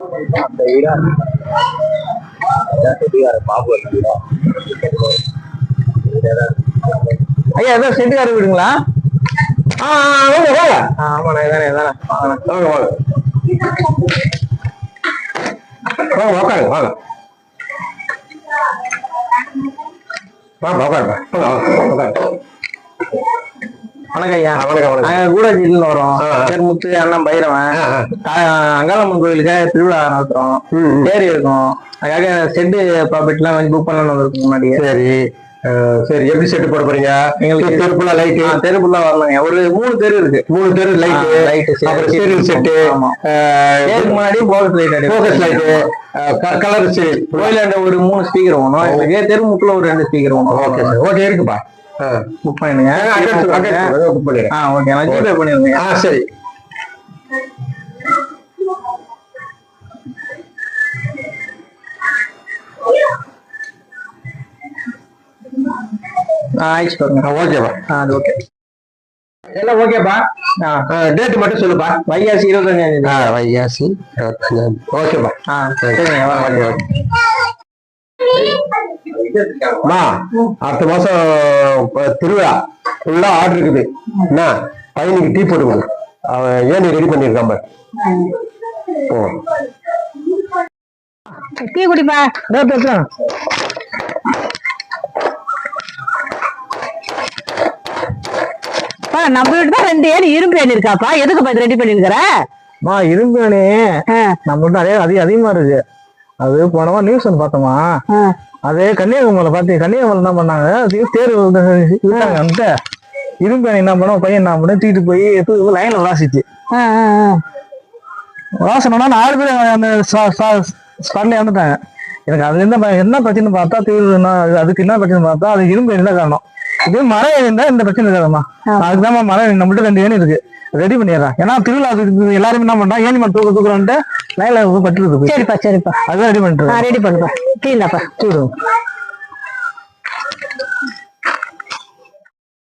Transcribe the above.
அந்த வீடா பாபு வீடா ஐயா ஏதோ செட்டுக்கார வீடுங்களா? ஆ வாங்க வாங்க. ஆமாண்ணா இதானே இதானே. வாங்க வாங்க. வாங்க உட்காருங்க வாங்க வாங்க. உட்காருங்க உட்காருங்க வணக்கம் ஐயா. வணக்கம் வணக்கம். கூடாச்சியில் வரோம். பெருமுத்து அண்ணன் பைரவன். அங்காளம்மன் கோயிலுக்கு திருவிழா நடத்துறோம். தேர் இருக்கும். அதுக்காக செட்டு ப்ராப்பர்ட்டிலாம் கொஞ்சம் புக் பண்ணலாம்னு வந்திருக்கும் முன்னாடியே. சரி. சரி. எப்படி செட்டு போட போறீங்க? எங்களுக்கு தெருப்புல ஆ, தெருக்குள்ள வரலாங்க ஒரு மூணு தெரு இருக்கு. மூணு தெரு சரி. அப்புறம் சீரியல் செட்டு முன்னாடி focus light focus light colour கோயிலாண்ட ஒரு மூணு ஸ்பீக்கர் வேணும். எங்களுக்கு தெருமுக்குள்ள ஒரு ரெண்டு ஸ்பீக்கர் வேணும். Okay sir. ஓகே இருக்குப்பா. புக் பண்ணிடுறேன் ஆ ஓகே நான் ஜிபே பண்ணிடுங்க. ஆ சரி. ஆயிடுச்சு பாருங்க. ஓகேப்பா ஆ அது ஓகே எல்லாம் ஓகேப்பா டேட் மட்டும் சொல்லுப்பா. வைகாசி இருபத்தஞ்சாம் தேதி. ஆ வைகாசி ஓகேப்பா ஆ சரிங்க. வாங்க. அடுத்த மாசம் திருவிழா. ஃபுல்லா ஆர்டர் இருக்குது. என்ன பையனுக்கு டீ போட்டுங்க அவன் ஏன் ரெடி பண்ணிருக்கான் பாரு. ஓ டீ குடிப்பா. இதோ பேசுறேன் பா, நம்ம வீட்டு தான் ரெண்டு ஏணி இரும்பு ஏணி இருக்காப்பா. எதுக்கு ரெடி பண்ணிருக்கிற? மா இரும்பு நம்மள்ட்ட நிறைய அதிக அதிகமா இருக்கு. அது போனவா நியூஸ் ஒன்று பார்த்தோமா. அது கன்னியாகுமரியில் பார்த்து கன்னியாகுமரி என்ன பண்ணாங்க? தேர் விட்டாங்க வந்துட்டு இரும்பு அணி என்ன பண்ணோம் பையன் என்ன பண்ண தூக்கிட்டு போய் லைன்ல வாசிச்சு. ஆ, ஆ, ஆ. வாசனம்னா நாலு பேர் அந்த ஸ்பாட்ல இறந்துட்டாங்க. எனக்கு அதுல ப- என்ன பிரச்சனை பார்த்தா தீவிர அதுக்கு என்ன பிரச்சனை பார்த்தா அது இரும்பு தான் காரணம். இதே மரம் இருந்தா இந்த பிரச்சனை இருக்காதம்மா அதுக்கு தான் மரம் நம்மள்ட்ட ரெண்டு ஏணி இருக்கு. ரெடி பண்ணிடுறேன் ஏன்னா திருவிழா எல்லாரும் என்ன பண்றாங்க ஏணி மரம் தூக்க தூக்குறான்ட்டு லைன்ல பட்டுருது போய். சரிப்பா சரிப்பா. அதுதான் ரெடி பண்ணிட்டு ரெடி பண்ணுப்பா. இந்தாப்பா இருக்கேன்.